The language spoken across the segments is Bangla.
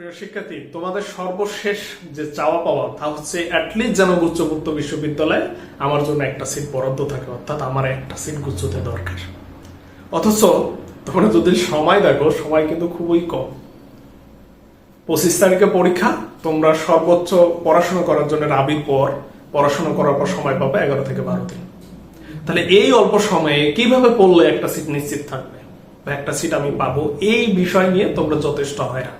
প্রিয় শিক্ষার্থী, তোমাদের সর্বশেষ যে চাওয়া পাওয়া, তা হচ্ছে অ্যাটলিস্ট যেন গুচ্ছমুক্ত বিশ্ববিদ্যালয়ে আমার জন্য একটা সিট বরাদ্দ থাকে, অর্থাৎ আমার একটা সিট গুচ্ছতে দরকার। অথচ তোমরা যদি সময় দেখো, সময় কিন্তু খুবই কম। পঁচিশ তারিখে পরীক্ষা, তোমরা সর্বোচ্চ পড়াশোনা করার জন্য রাবির পর পড়াশোনা করার পর সময় পাবে এগারো থেকে বারো দিন। তাহলে এই অল্প সময়ে কীভাবে পড়লে একটা সিট নিশ্চিত থাকবে? বা একটা সিট আমি পাবো? এই বিষয় নিয়ে তোমরা যথেষ্ট হয়রান।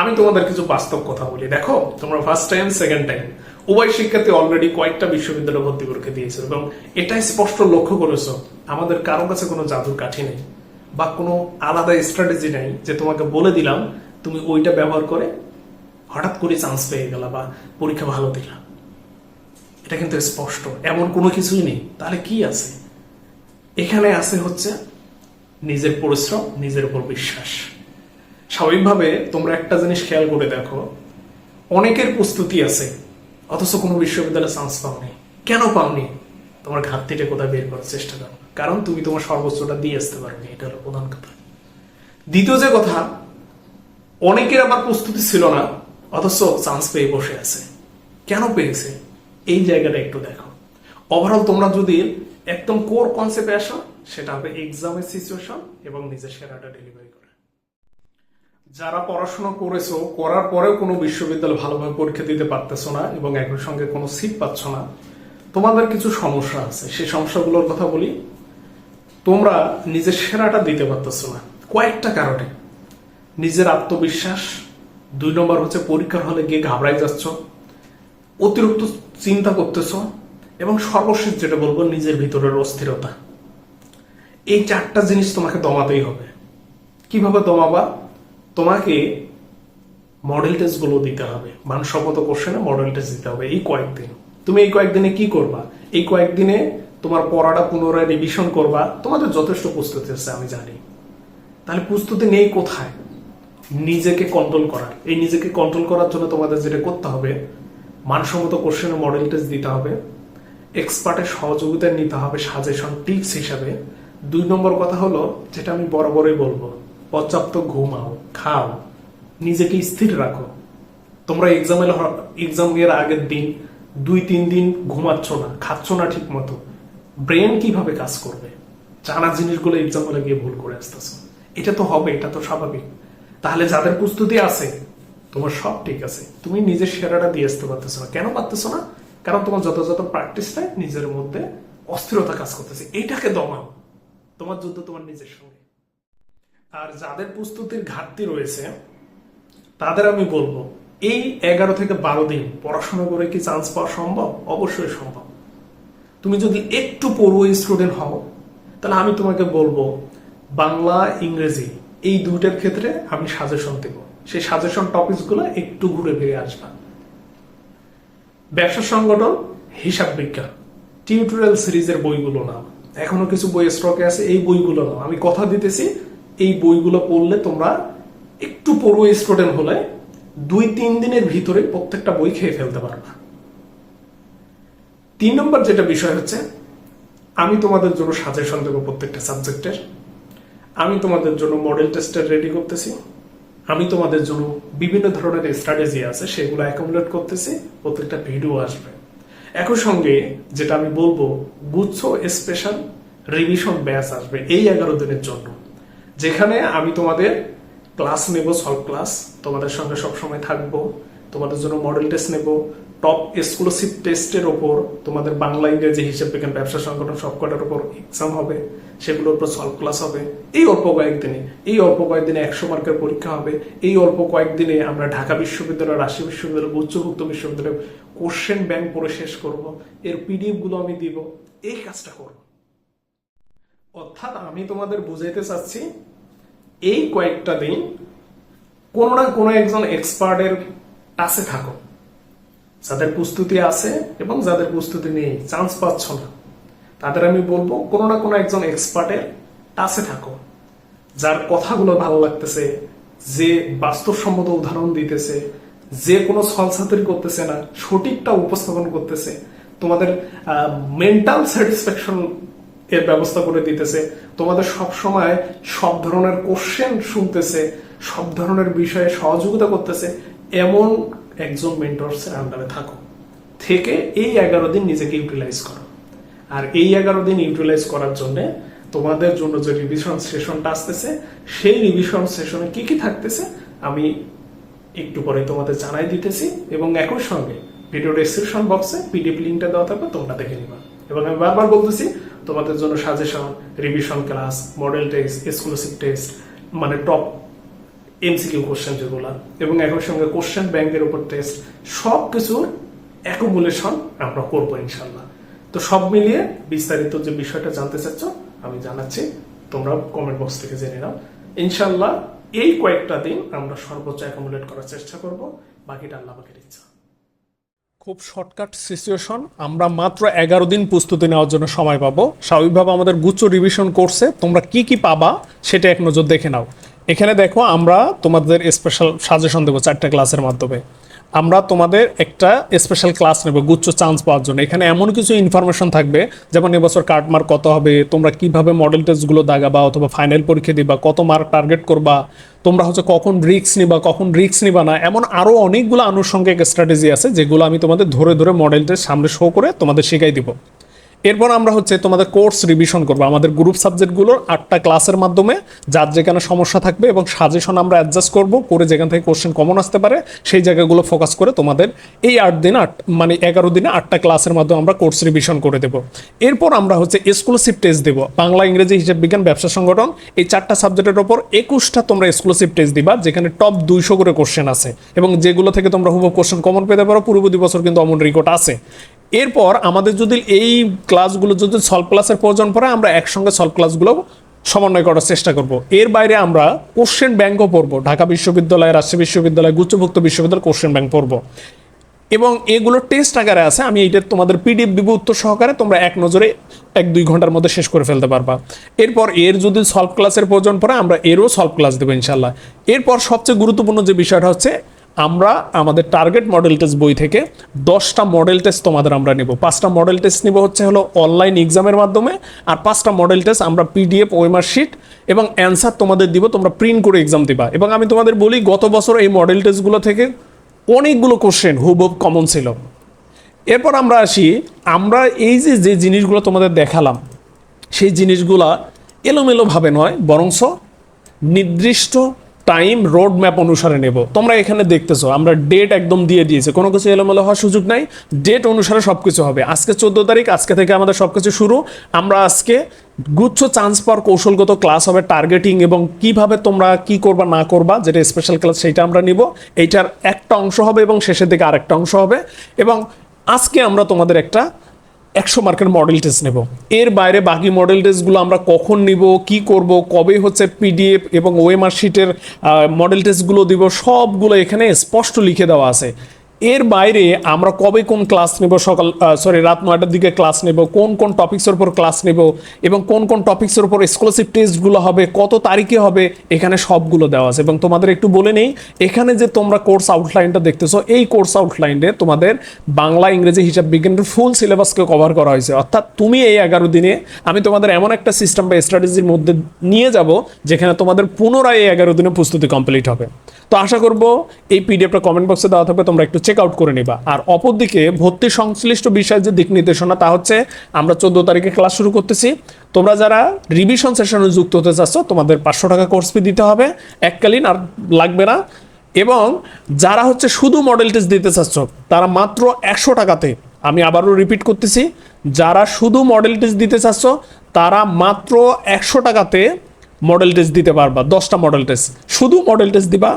আমি তোমাদের কিছু বাস্তব কথা বলি। দেখো, তোমরা ফার্স্ট টাইম সেকেন্ড টাইম উভয় শিক্ষার্থী অলরেডি কয়েকটা বিশ্ববিদ্যালয় ভর্তি পরীক্ষা দিয়েছে এবং এটাই স্পষ্ট লক্ষ্য করেছ, আমাদের কারও কাছে কোনো জাদুর কাঠি নেই বা কোনো আলাদা স্ট্র্যাটেজি নেই যে তোমাকে বলে দিলাম, তুমি ওইটা ব্যবহার করে হঠাৎ করে চান্স পেয়ে গেলা বা পরীক্ষা ভালো দিলা। এটা কিন্তু স্পষ্ট, এমন কোনো কিছুই নেই। তাহলে কি আছে? এখানে আছে হচ্ছে নিজের পরিশ্রম, নিজের উপর বিশ্বাস। স্বাভাবিকভাবে তোমরা একটা জিনিস খেয়াল করে দেখো, অনেকের প্রস্তুতি আছে, অথচ কোনো বিশ্ববিদ্যালয়ে চান্স পাওনি। কেন পাওনি? তোমার ঘাটতিটা কোথায় বের করার চেষ্টা করো। কারণ তুমি তোমার সর্বোচ্চটা দিয়ে আসতে পারবে এটা হলো প্রধান কথা। দ্বিতীয় যে কথা, অনেকের আবার প্রস্তুতি ছিল না, অথচ চান্স পেয়ে বসে আছে। কেন পেয়েছে? এই জায়গাটা একটু দেখো। ওভারঅল তোমরা যদি একদম কোর কনসেপ্টে আসো, সেটা হবে এক্সামের সিচুয়েশন এবং নিজের সেরাটা ডেলিভারি যারা পড়াশোনা করেছ, করার পরেও কোনো বিশ্ববিদ্যালয় ভালোভাবে পরীক্ষা দিতে পারতেছো না এবং একই সঙ্গে কোনো সিট পাচ্ছ না, তোমাদের কিছু সমস্যা আছে। সেই সমস্যাগুলোর কথা বলি, তোমরা নিজের সেরাটা দিতে পারতেছো না। কয়েকটা কারণে। নিজের আত্মবিশ্বাস, দুই নম্বর হচ্ছে পরীক্ষার হলে গিয়ে ঘাবড়াই যাচ্ছ, অতিরিক্ত চিন্তা করতেছ এবং সর্বশেষ যেটা বলব, নিজের ভিতরের অস্থিরতা। এই চারটা জিনিস তোমাকে দমাতেই হবে। কীভাবে দমাবা? তোমাকে মডেল টেস্টগুলো দিতে হবে। মানসম্মত কোশ্চেনে মডেল টেস্ট দিতে হবে এই কয়েকদিন। তুমি এই কয়েকদিনে কি করবা? এই কয়েকদিনে তোমার পড়াটা পুনরায় রিভিশন করবা। তোমাদের যথেষ্ট প্রস্তুতি আছে, আমি জানি। তাহলে প্রস্তুতি নেই কোথায়? নিজেকে কন্ট্রোল করার। এই নিজেকে কন্ট্রোল করার জন্য তোমাদের যেটা করতে হবে, মানসম্মত কোশ্চেনের মডেল টেস্ট দিতে হবে। এক্সপার্টের সহযোগিতা নিতে হবে সাজেশন টিপস হিসাবে। দুই নম্বর কথা হলো, যেটা আমি বরাবরই বলব পর্যাপ্ত ঘুমাও, খাও, নিজেকে স্থির রাখো। তোমরা এক্সামের এক্সাম এর আগের দিন দুই, তিন দিন ঘুমাচ্ছ না, খাচ্ছ না ঠিক মতো ব্রেন কীভাবে কাজ করবে? জানা জিনিসগুলো এক্সাম হলে গিয়ে ভুল করে আসতেছো। এটা তো হবে, এটা তো স্বাভাবিক। তাহলে যাদের প্রস্তুতি আছে, তোমার সব ঠিক আছে। তুমি নিজের সেরাটা দিয়ে আসতে পারতেছো না। কেন পারতেছো না? কারণ তোমার যথাযথ প্র্যাকটিসটাই নিজের মধ্যে অস্থিরতা কাজ করতেছে। এইটাকে দমাও। তোমার যুদ্ধ তোমার নিজের সঙ্গে। আর যাদের প্রস্তুতির ঘাটতি রয়েছে, তাদের আমি বলব, এই এগারো থেকে বারো দিন পড়াশোনা করে কি চান্স পাওয়া সম্ভব? অবশ্যই সম্ভব। তুমি যদি একটু পড়ুয়া স্টুডেন্ট হও, তাহলে আমি তোমাকে বলব, বাংলা, ইংরেজি, এই দুইটার ক্ষেত্রে আমি সাজেশন দেব। সেই সাজেশন টপিকসগুলো একটু ঘুরে ফিরে আসবা। ব্যবসা সংগঠন, হিসাব বিজ্ঞান টিউটোরিয়াল সিরিজের বইগুলো নাও। এখনও কিছু বই স্টকে আছে, এই বইগুলো নাও। আমি কথা দিতেছি এই বইগুলো পড়লে তোমরা একটু পড়ুয়া স্টুডেন্ট হলে দুই, তিন দিনের ভিতরে প্রত্যেকটা বই খেয়ে ফেলতে পারবা। তিন নম্বর যেটা বিষয় হচ্ছে, আমি তোমাদের জন্য সাজেশন দেবো প্রত্যেকটা সাবজেক্টের আমি তোমাদের জন্য মডেল টেস্টের রেডি করতেছি। আমি তোমাদের জন্য বিভিন্ন ধরনের স্ট্র্যাটেজি আছে, সেগুলো অ্যাকোমোডেট করতেছি, প্রত্যেকটা ভিডিও আসবে। একই সঙ্গে যেটা আমি বলব, গুচ্ছ স্পেশাল রিভিশন ব্যাচ আসবে এই এগারো দিনের জন্য। যেখানে আমি তোমাদের ক্লাস নেব সলভ ক্লাস তোমাদের সঙ্গে সবসময় থাকব। তোমাদের জন্য মডেল টেস্ট নেব। টপ এক্সক্লুসিভ টেস্টের ওপর তোমাদের বাংলা, ইংরেজি হিসেব বিজ্ঞান, ব্যবসা সংগঠন সবকটার উপর এক্সাম হবে। সেগুলোর উপর সলভ ক্লাস হবে। এই অল্প কয়েকদিনে, এই অল্প কয়েকদিনে একশো মার্কের পরীক্ষা হবে। এই অল্প কয়েকদিনে আমরা ঢাকা বিশ্ববিদ্যালয়, রাজশাহী বিশ্ববিদ্যালয় উচ্চভুক্ত বিশ্ববিদ্যালয় কোশ্চেন ব্যাংক পড়ে শেষ করব। এর পিডিএফগুলো আমি দিব। এই কাজটা করব। অর্থাৎ আমি তোমাদের বুঝাইতে চাচ্ছি এই কয়েকটা দিন কোনো না কোনো একজন এক্সপার্টের কাছে থাকো। যাদের প্রস্তুতি আছে এবং যাদের প্রস্তুতি নেই চান্স পাচ্ছ না। তাদের আমি বলব, কোনো না কোনো একজন এক্সপার্টের কাছে থাকো, যার কথাগুলো ভালো লাগতেছে, যে বাস্তবসম্মত উদাহরণ দিতেছে, যে কোনো সলসাতুরি করতেছে না, সঠিকটা উপস্থাপন করতেছে। তোমাদের মেন্টাল স্যাটিসফ্যাকশন এর ব্যবস্থা করে দিতেছে। তোমাদের সব সময় সব ধরনের কোশ্চেন শুনতেছে, সব ধরনের বিষয়ে সহযোগিতা করতেছে। এমন একজন মেন্টরসের আন্ডারে থাকো। থেকে এই এগারো দিন নিজেকে ইউটিলাইজ করো। আর এই এগারো দিন ইউটিলাইজ করার জন্য তোমাদের জন্য যে রিভিশন সেশনটা আসতেছে, সেই রিভিশন সেশনে কি কি থাকতেছে আমি একটু পরে তোমাদের জানাই দিতেছি এবং একই সঙ্গে ভিডিও ডেসক্রিপশন বক্সে পিডিএফ লিঙ্কটা দেওয়া থাকবে, তোমরা দেখে নিবা। এবং আমি বারবার বলতেছি তোমাদের জন্য suggestion revision class model test exclusive test মানে টপ এমসিকিউ কোশ্চেন যেগুলো। এবং একই সঙ্গে কোশ্চেন ব্যাংকের উপর টেস্ট সব কিছুর অ্যাকুমুলেশন আমরা করব ইনশাল্লাহ। তো সব মিলিয়ে বিস্তারিত যে বিষয়টা জানতে চাচ্ছ, আমি জানাচ্ছি, তোমরা কমেন্ট বক্স থেকে জেনে নাও। ইনশাল্লাহ এই কয়েকটা দিন আমরা সর্বোচ্চ অ্যাকুমুলেট করার চেষ্টা করব, বাকিটা আল্লাহ পাকের ইচ্ছা খুব শর্টকাট সিচুয়েশন আমরা মাত্র এগারো দিন প্রস্তুতি নেওয়ার জন্য সময় পাবো। স্বাভাবিকভাবে আমাদের গুচ্ছ রিভিশন কোর্সে তোমরা কি কি পাবা সেটা এক নজর দেখে নাও। এখানে দেখো আমরা তোমাদের স্পেশাল সাজেশন দেবো চারটা ক্লাসের মাধ্যমে। আমরা তোমাদের একটা স্পেশাল ক্লাস নেব, গুচ্ছ চান্স পাওয়ার জন্য। এখানে এমন কিছু ইনফরমেশন থাকবে, যেমন এবছর কার্ড মার্ক কত হবে, তোমরা কীভাবে মডেল টেস্টগুলো দাগাবা অথবা ফাইনাল পরীক্ষা দিবা, কত মার্ক টার্গেট করবা, তোমরা হচ্ছে কখন রিক্স নিবা, কখন রিক্স নিবা না, এমন আরও অনেকগুলো আনুষঙ্গিক স্ট্র্যাটেজি আছে যেগুলো আমি তোমাদের ধরে ধরে মডেল টেস্ট সামনে শো করে তোমাদের শেখাই দিব। এরপর আমরা হচ্ছে তোমাদের কোর্স রিভিশন করব। আমাদের গ্রুপ সাবজেক্টগুলোর আটটা ক্লাসের মাধ্যমে যার যেখানে সমস্যা থাকবে এবং সাজেশন আমরা অ্যাডজাস্ট করব, করে যেখান থেকে কোশ্চেন কমন আসতে পারে, সেই জায়গাগুলো ফোকাস করে তোমাদের এই আট দিন আট মানে এগারো দিনে আটটা ক্লাসের মাধ্যমে আমরা কোর্স রিভিশন করে দেবো। এরপর আমরা হচ্ছে এক্সক্লুসিভ টেস্ট দেবো। বাংলা, ইংরেজি, হিসাব বিজ্ঞান, ব্যবসা সংগঠন, এই চারটা সাবজেক্টের ওপর একুশটা তোমরা এক্সক্লুসিভ টেস্ট দিবা, যেখানে টপ দুইশো করে কোশ্চেন আছে এবং যেগুলো থেকে তোমরা হুব কোশ্চেন কমন পেতে পারো পূর্ববর্তী বছর কিন্তু অমন রেকর্ড আছে। এরপর আমাদের যদি এই ক্লাসগুলো যদি সলভ ক্লাসের প্রয়োজন পড়ে, আমরা একসঙ্গে সলভ ক্লাসগুলো সমন্বয় করার চেষ্টা করব। এর বাইরে আমরা কোশ্চেন ব্যাংকও পড়ব। ঢাকা বিশ্ববিদ্যালয়, রাজশাহী বিশ্ববিদ্যালয়, গুচ্ছভুক্ত বিশ্ববিদ্যালয় কোশ্চেন ব্যাংক পড়ব। এবং এগুলো টেস্ট আকারে আছে, আমি এটা তোমাদের পিডিএফ দিব উত্তর সহকারে, তোমরা এক নজরে এক দুই ঘণ্টার মধ্যে শেষ করে ফেলতে পারবা। এরপর এর যদি সলভ ক্লাসের প্রয়োজন পড়ে, আমরা এরও সলভ ক্লাস দেবো ইনশাল্লাহ এরপর সবচেয়ে গুরুত্বপূর্ণ যে বিষয়টা হচ্ছে আমরা আমাদের টার্গেট মডেল টেস্ট বই থেকে দশটা মডেল টেস্ট তোমাদের আমরা নেব। পাঁচটা মডেল টেস্ট নিব হচ্ছে হলো অনলাইন এক্সামের মাধ্যমে আর পাঁচটা মডেল টেস্ট আমরা পিডিএফ ওয়েমার শিট এবং অ্যান্সার তোমাদের দিব, তোমরা প্রিন্ট করে এক্সাম দিবা। এবং আমি তোমাদের বলি, গত বছর এই মডেল টেস্টগুলো থেকে অনেকগুলো কোশ্চেন হুবহুব কমন ছিল। এরপর আমরা আসি, আমরা এই যে যে জিনিসগুলো তোমাদের দেখালাম, সেই জিনিসগুলা এলোমেলোভাবে নয়, বরংস নির্দিষ্ট টাইম রোড ম্যাপ অনুসারে নেব। তোমরা এখানে দেখতেছো, আমরা ডেট একদম দিয়ে দিয়েছি। কোনো কিছু এলোমেলো হওয়ার সুযোগ নাই। ডেট অনুসারে সব কিছু হবে। আজকে চোদ্দ তারিখ, আজকে থেকে আমাদের সব কিছু শুরু। আমরা আজকে গুচ্ছ চান্স পাওয়ার কৌশলগত ক্লাস হবে টার্গেটিং এবং কীভাবে তোমরা কি করবা, না করবা, যেটা স্পেশাল ক্লাস সেইটা আমরা নিব। এইটার একটা অংশ হবে এবং শেষের দিকে আরেকটা অংশ হবে। এবং আজকে আমরা তোমাদের একটা একশো মার্কের মডেল টেস্ট নেব। এর বাইরে বাকি মডেল টেস্টগুলো আমরা কখন নিব, কি করব, কবে হচ্ছে পিডিএফ এবং ওয়েমার শিটের মডেল টেস্টগুলো দিব, সবগুলো এখানে স্পষ্ট লিখে দেওয়া আছে। এর বাইরে আমরা কবে কোন ক্লাস নেব? সকাল সরি রাত নয়টার দিকে ক্লাস নেব? কোন কোন টপিক্সের উপর ক্লাস নেব? এবং কোন কোন টপিক্সের উপর এক্সক্লুসিভ টেস্টগুলো হবে? কত তারিখে হবে? এখানে সবগুলো দেওয়া আছে। এবং তোমাদের একটু বলে নেই, এখানে যে তোমরা কোর্স আউটলাইনটা দেখতেছো, এই কোর্স আউটলাইনে তোমাদের বাংলা, ইংরেজি, হিসাব বিজ্ঞানের ফুল সিলেবাসকে কভার করা হয়েছে। অর্থাৎ তুমি এই এগারো দিনে, আমি তোমাদের এমন একটা সিস্টেম বা স্ট্র্যাটেজির মধ্যে নিয়ে যাব, যেখানে তোমাদের পুনরায় এই এগারো দিনে প্রস্তুতি কমপ্লিট হবে। তো আশা করব এই পিডিএফটা কমেন্ট বক্সে দেওয়া থাকবে, তোমরা একটু চেক আউট করে নিবা। আর অপরদিকে ভর্তি সংশ্লিষ্ট বিষয়ের যে দিক নির্দেশনা, তা হচ্ছে আমরা চোদ্দ তারিখে ক্লাস শুরু করতেছি। তোমরা যারা রিভিশন সেশনে যুক্ত হতে চাচ্ছ, তোমাদের পাঁচশো টাকা কোর্স ফি দিতে হবে, এককালীন আর লাগবে না। এবং যারা হচ্ছে শুধু মডেল টেস্ট দিতে চাচ্ছ, তারা মাত্র একশো টাকাতে, আমি আবারও রিপিট করতেছি, যারা শুধু মডেল টেস্ট দিতে চাচ্ছ, তারা মাত্র একশো টাকাতে মডেল টেস্ট দিতে পারবা, দশটা মডেল টেস্ট শুধু মডেল টেস্ট দিবা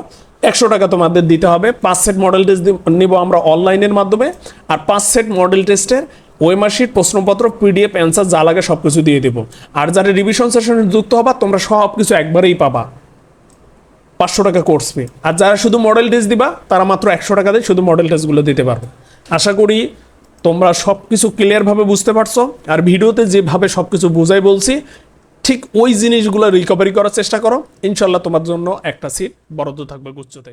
একশো টাকা তোমাদের দিতে হবে। পাঁচ সেট মডেল টেস্ট নিব আমরা অনলাইনের মাধ্যমে। আর পাঁচ সেট মডেল টেস্টের ওয়েমার্কশিট প্রশ্নপত্র পিডিএফ অ্যান্সার যা লাগে সব কিছু দিয়ে দেবো। আর যারা রিভিশন সেশনে যুক্ত হবা, তোমরা সব কিছু একবারেই পাবা। পাঁচশো টাকা কোর্স ফি আর যারা শুধু মডেল টেস্ট দিবা, তারা মাত্র একশো টাকা দিয়ে শুধু মডেল টেস্টগুলো দিতে পারবে। আশা করি তোমরা সব কিছু ক্লিয়ারভাবে বুঝতে পারছ। আর ভিডিওতে যেভাবে সব কিছু বোঝাই বলছি ঠিক ওই জিনিসগুলো রিকভারি করার চেষ্টা করো। ইনশাল্লাহ তোমার জন্য একটা সিট বরাদ্দ থাকবে গুচ্ছতে।